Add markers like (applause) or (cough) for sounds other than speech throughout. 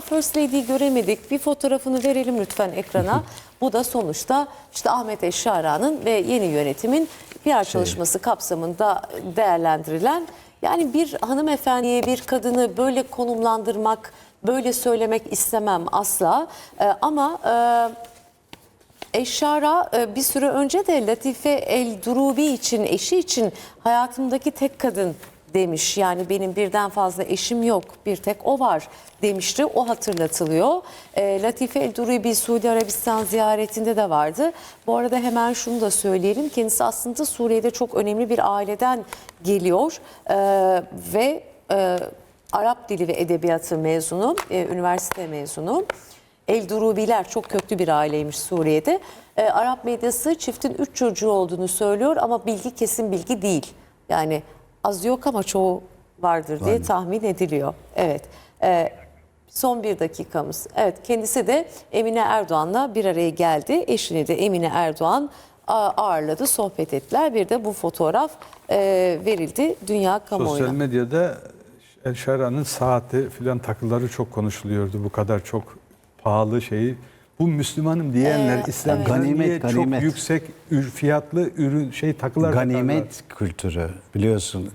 First Lady'yi göremedik. Bir fotoğrafını verelim lütfen ekrana. (laughs) Bu da sonuçta işte Ahmet Eşşara'nın ve yeni yönetimin PR çalışması kapsamında değerlendirilen yani bir hanımefendiye bir kadını böyle konumlandırmak, böyle söylemek istemem asla. Ee, ama e, Eşşara e, bir süre önce de Latife El Durubi için, eşi için hayatımdaki tek kadın demiş. Yani benim birden fazla eşim yok, bir tek o var demişti. O hatırlatılıyor. E, Latife El Durubi Suudi Arabistan ziyaretinde de vardı. Bu arada hemen şunu da söyleyelim. Kendisi aslında Suriye'de çok önemli bir aileden geliyor. E, ve e, Arap Dili ve Edebiyatı mezunu, e, üniversite mezunu. El Durubiler çok köklü bir aileymiş Suriye'de. Ee, Arap medyası çiftin 3 çocuğu olduğunu söylüyor ama bilgi kesin bilgi değil. Yani az yok ama çoğu vardır diye tahmin ediliyor. Evet. Ee, son bir dakikamız. Evet kendisi de Emine Erdoğan'la bir araya geldi. Eşini de Emine Erdoğan ağırladı, sohbet ettiler. Bir de bu fotoğraf e, verildi dünya kamuoyuna. Sosyal medyada El Şara'nın saati filan takıları çok konuşuluyordu. Bu kadar çok pahalı şeyi. Bu Müslümanım diyenler Ee, Ganimet, niye ganimet. çok yüksek ür- fiyatlı ürün şey takılar Ganimet kültürü biliyorsun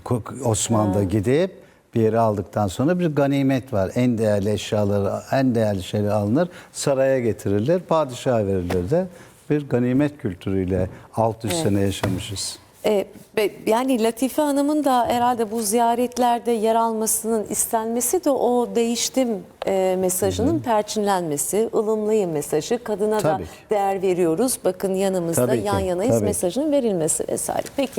Osmanlı'da gidip bir yere aldıktan sonra bir ganimet var. En değerli eşyaları, en değerli şeyler alınır, saraya getirilir, padişaha verilir de bir ganimet kültürüyle 600 sene yaşamışız. E, yani Latife Hanım'ın da herhalde bu ziyaretlerde yer almasının istenmesi de o değiştim e, mesajının perçinlenmesi, ılımlıyım mesajı, kadına Tabii da ki. değer veriyoruz, bakın yanımızda Tabii ki, yan yanayız tabii. mesajının verilmesi vesaire. Peki